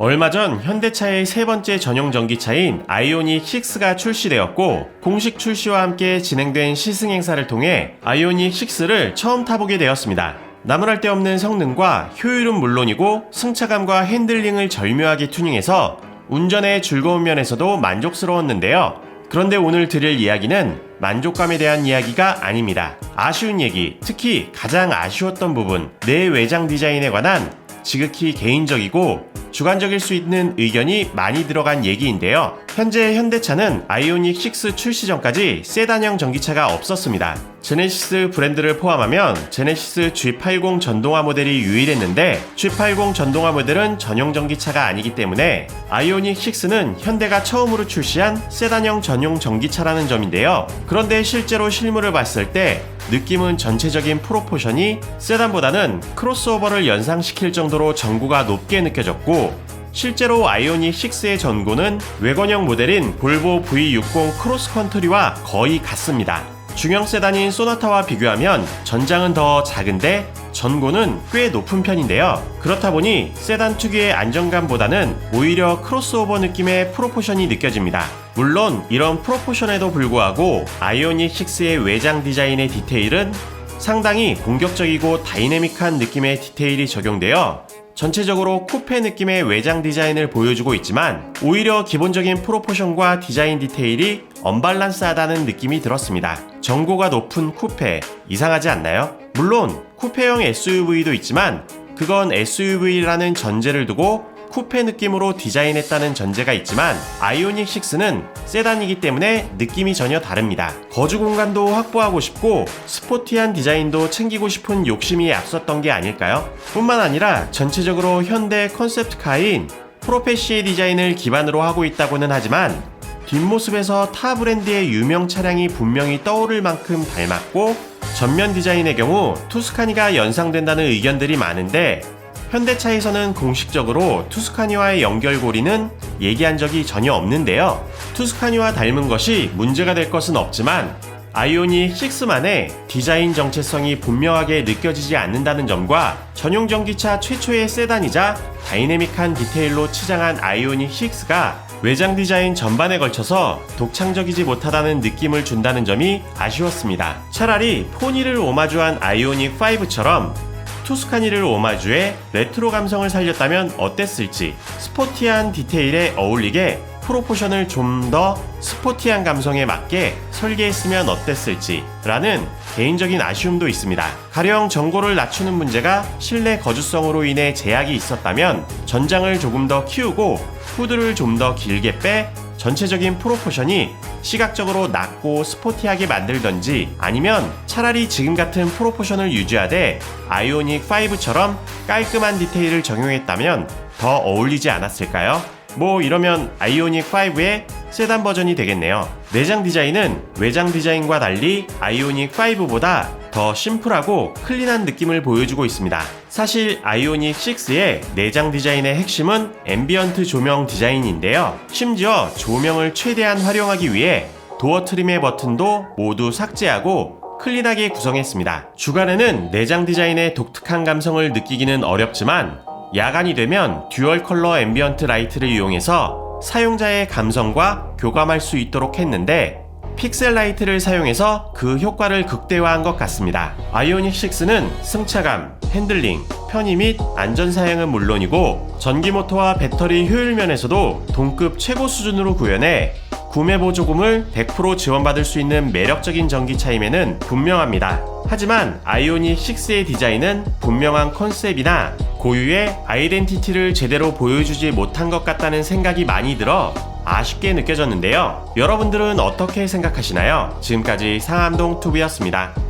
얼마 전 현대차의 세 번째 전용 전기차인 아이오닉 6가 출시되었고 공식 출시와 함께 진행된 시승 행사를 통해 아이오닉 6를 처음 타보게 되었습니다. 나무랄 데 없는 성능과 효율은 물론이고 승차감과 핸들링을 절묘하게 튜닝해서 운전의 즐거운 면에서도 만족스러웠는데요. 그런데 오늘 드릴 이야기는 만족감에 대한 이야기가 아닙니다. 아쉬운 얘기, 특히 가장 아쉬웠던 부분, 내 외장 디자인에 관한 지극히 개인적이고 주관적일 수 있는 의견이 많이 들어간 얘기인데요. 현재 현대차는 아이오닉 6 출시 전까지 세단형 전기차가 없었습니다. 제네시스 브랜드를 포함하면 제네시스 G80 전동화 모델이 유일했는데 G80 전동화 모델은 전용 전기차가 아니기 때문에 아이오닉 6는 현대가 처음으로 출시한 세단형 전용 전기차라는 점인데요. 그런데 실제로 실물을 봤을 때 느낌은 전체적인 프로포션이 세단보다는 크로스오버를 연상시킬 정도로 전고가 높게 느껴졌고 실제로 아이오닉 6의 전고는 외관형 모델인 볼보 V60 크로스컨트리와 거의 같습니다. 중형 세단인 소나타와 비교하면 전장은 더 작은데 전고는 꽤 높은 편인데요. 그렇다 보니 세단 특유의 안정감보다는 오히려 크로스오버 느낌의 프로포션이 느껴집니다. 물론 이런 프로포션에도 불구하고 아이오닉 6의 외장 디자인의 디테일은 상당히 공격적이고 다이내믹한 느낌의 디테일이 적용되어 전체적으로 쿠페 느낌의 외장 디자인을 보여주고 있지만 오히려 기본적인 프로포션과 디자인 디테일이 언밸런스하다는 느낌이 들었습니다. 전고가 높은 쿠페 이상하지 않나요? 물론 쿠페형 SUV도 있지만 그건 SUV라는 전제를 두고 쿠페 느낌으로 디자인했다는 전제가 있지만 아이오닉 6는 세단이기 때문에 느낌이 전혀 다릅니다. 거주 공간도 확보하고 싶고 스포티한 디자인도 챙기고 싶은 욕심이 앞섰던 게 아닐까요? 뿐만 아니라 전체적으로 현대 컨셉트카인 프로페시의 디자인을 기반으로 하고 있다고는 하지만 뒷모습에서 타 브랜드의 유명 차량이 분명히 떠오를 만큼 닮았고 전면 디자인의 경우 투스카니가 연상된다는 의견들이 많은데 현대차에서는 공식적으로 투스카니와의 연결고리는 얘기한 적이 전혀 없는데요. 투스카니와 닮은 것이 문제가 될 것은 없지만 아이오닉 6만의 디자인 정체성이 분명하게 느껴지지 않는다는 점과 전용 전기차 최초의 세단이자 다이내믹한 디테일로 치장한 아이오닉 6가 외장 디자인 전반에 걸쳐서 독창적이지 못하다는 느낌을 준다는 점이 아쉬웠습니다. 차라리 포니를 오마주한 아이오닉 5처럼 투스카니를 오마주해 레트로 감성을 살렸다면 어땠을지 스포티한 디테일에 어울리게 프로포션을 좀 더 스포티한 감성에 맞게 설계했으면 어땠을지 라는 개인적인 아쉬움도 있습니다. 가령 전고를 낮추는 문제가 실내 거주성으로 인해 제약이 있었다면 전장을 조금 더 키우고 후드를 좀 더 길게 빼 전체적인 프로포션이 시각적으로 낮고 스포티하게 만들던지 아니면 차라리 지금 같은 프로포션을 유지하되 아이오닉 5처럼 깔끔한 디테일을 적용했다면 더 어울리지 않았을까요? 뭐 이러면 아이오닉 5의 세단 버전이 되겠네요. 내장 디자인은 외장 디자인과 달리 아이오닉 5보다 더 심플하고 클린한 느낌을 보여주고 있습니다. 사실 아이오닉 6의 내장 디자인의 핵심은 앰비언트 조명 디자인인데요. 심지어 조명을 최대한 활용하기 위해 도어 트림의 버튼도 모두 삭제하고 클린하게 구성했습니다. 주간에는 내장 디자인의 독특한 감성을 느끼기는 어렵지만 야간이 되면 듀얼 컬러 앰비언트 라이트를 이용해서 사용자의 감성과 교감할 수 있도록 했는데 픽셀 라이트를 사용해서 그 효과를 극대화한 것 같습니다. 아이오닉 6는 승차감, 핸들링, 편의 및 안전 사양은 물론이고 전기 모터와 배터리 효율 면에서도 동급 최고 수준으로 구현해 구매 보조금을 100% 지원받을 수 있는 매력적인 전기차임에는 분명합니다. 하지만 아이오닉 6의 디자인은 분명한 컨셉이나 고유의 아이덴티티를 제대로 보여주지 못한 것 같다는 생각이 많이 들어 아쉽게 느껴졌는데요. 여러분들은 어떻게 생각하시나요? 지금까지 상암동 투비였습니다.